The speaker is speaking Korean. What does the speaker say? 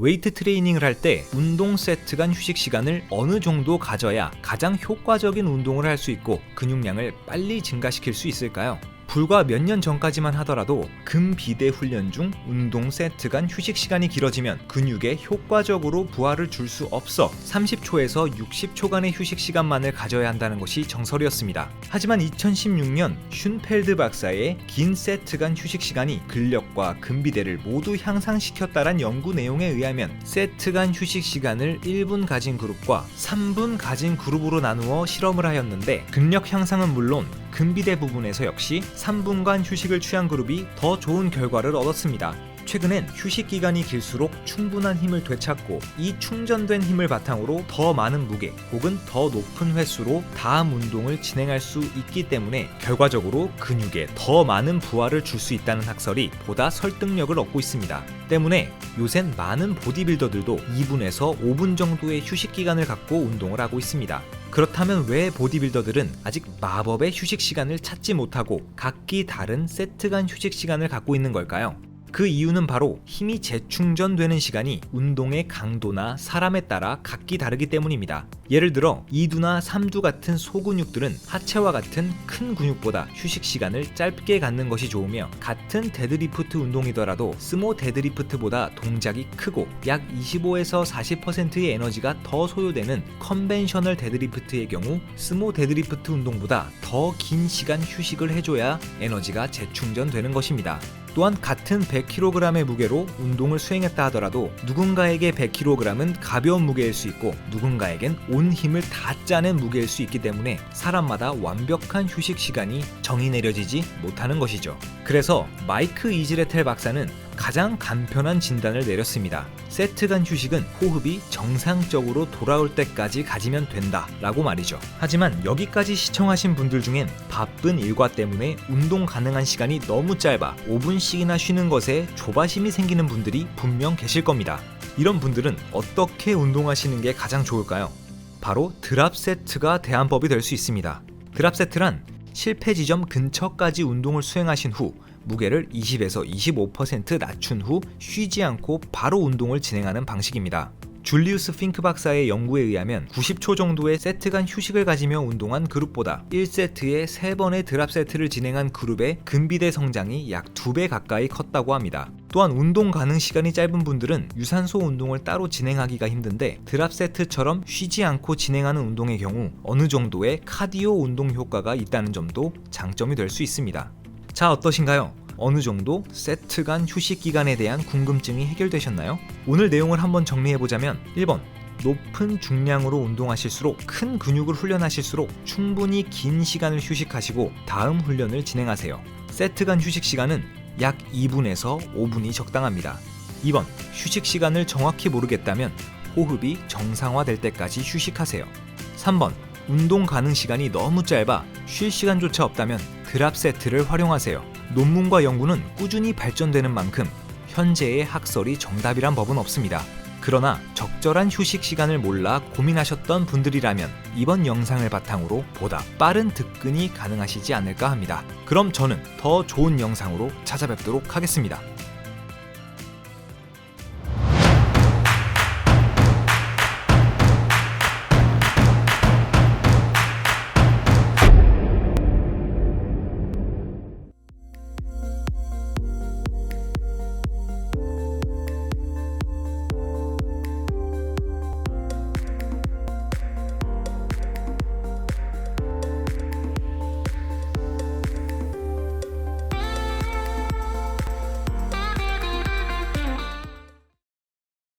웨이트 트레이닝을 할 때 운동 세트 간 휴식 시간을 어느 정도 가져야 가장 효과적인 운동을 할 수 있고 근육량을 빨리 증가시킬 수 있을까요? 불과 몇 년 전까지만 하더라도 금비대 훈련 중 운동 세트 간 휴식 시간이 길어지면 근육에 효과적으로 부하를 줄 수 없어 30초에서 60초간의 휴식 시간만을 가져야 한다는 것이 정설이었습니다. 하지만 2016년 슌펠드 박사의 긴 세트 간 휴식 시간이 근력과 근비대를 모두 향상시켰다란 연구 내용에 의하면 세트 간 휴식 시간을 1분 가진 그룹과 3분 가진 그룹으로 나누어 실험을 하였는데 근력 향상은 물론 근비대 부분에서 역시 3분간 휴식을 취한 그룹이 더 좋은 결과를 얻었습니다. 최근엔 휴식 기간이 길수록 충분한 힘을 되찾고 이 충전된 힘을 바탕으로 더 많은 무게 혹은 더 높은 횟수로 다음 운동을 진행할 수 있기 때문에 결과적으로 근육에 더 많은 부하를 줄 수 있다는 학설이 보다 설득력을 얻고 있습니다. 때문에 요샌 많은 보디빌더들도 2분에서 5분 정도의 휴식 기간을 갖고 운동을 하고 있습니다. 그렇다면 왜 보디빌더들은 아직 마법의 휴식 시간을 찾지 못하고 각기 다른 세트 간 휴식 시간을 갖고 있는 걸까요? 그 이유는 바로 힘이 재충전되는 시간이 운동의 강도나 사람에 따라 각기 다르기 때문입니다. 예를 들어 2두나 3두 같은 소근육들은 하체와 같은 큰 근육보다 휴식 시간을 짧게 갖는 것이 좋으며 같은 데드리프트 운동이더라도 스모 데드리프트보다 동작이 크고 약 25에서 40%의 에너지가 더 소요되는 컨벤셔널 데드리프트의 경우 스모 데드리프트 운동보다 더 긴 시간 휴식을 해줘야 에너지가 재충전되는 것입니다. 또한 같은 100kg의 무게로 운동을 수행했다 하더라도 누군가에게 100kg은 가벼운 무게일 수 있고 누군가에겐 온 힘을 다 짜낸 무게일 수 있기 때문에 사람마다 완벽한 휴식 시간이 정의 내려지지 못하는 것이죠. 그래서 마이크 이즈레텔 박사는 가장 간편한 진단을 내렸습니다. 세트 간 휴식은 호흡이 정상적으로 돌아올 때까지 가지면 된다 라고 말이죠. 하지만 여기까지 시청하신 분들 중엔 바쁜 일과 때문에 운동 가능한 시간이 너무 짧아 5분씩이나 쉬는 것에 조바심이 생기는 분들이 분명 계실 겁니다. 이런 분들은 어떻게 운동하시는 게 가장 좋을까요? 바로 드랍 세트가 대안법이 될 수 있습니다. 드랍 세트란 실패 지점 근처까지 운동을 수행하신 후 무게를 20에서 25% 낮춘 후 쉬지 않고 바로 운동을 진행하는 방식입니다. 줄리우스 핑크 박사의 연구에 의하면 90초 정도의 세트 간 휴식을 가지며 운동한 그룹보다 1세트에 3번의 드랍 세트를 진행한 그룹의 근비대 성장이 약 2배 가까이 컸다고 합니다. 또한 운동 가능 시간이 짧은 분들은 유산소 운동을 따로 진행하기가 힘든데 드랍 세트처럼 쉬지 않고 진행하는 운동의 경우 어느 정도의 카디오 운동 효과가 있다는 점도 장점이 될 수 있습니다. 자, 어떠신가요? 어느 정도 세트 간 휴식 기간에 대한 궁금증이 해결되셨나요? 오늘 내용을 한번 정리해 보자면 1번 높은 중량으로 운동하실수록 큰 근육을 훈련하실수록 충분히 긴 시간을 휴식하시고 다음 훈련을 진행하세요. 세트 간 휴식 시간은 약 2분에서 5분이 적당합니다. 2번 휴식 시간을 정확히 모르겠다면 호흡이 정상화될 때까지 휴식하세요. 3번 운동 가능 시간이 너무 짧아 쉴 시간조차 없다면 드랍 세트를 활용하세요. 논문과 연구는 꾸준히 발전되는 만큼 현재의 학설이 정답이란 법은 없습니다. 그러나 적절한 휴식 시간을 몰라 고민하셨던 분들이라면 이번 영상을 바탕으로 보다 빠른 득근이 가능하시지 않을까 합니다. 그럼 저는 더 좋은 영상으로 찾아뵙도록 하겠습니다.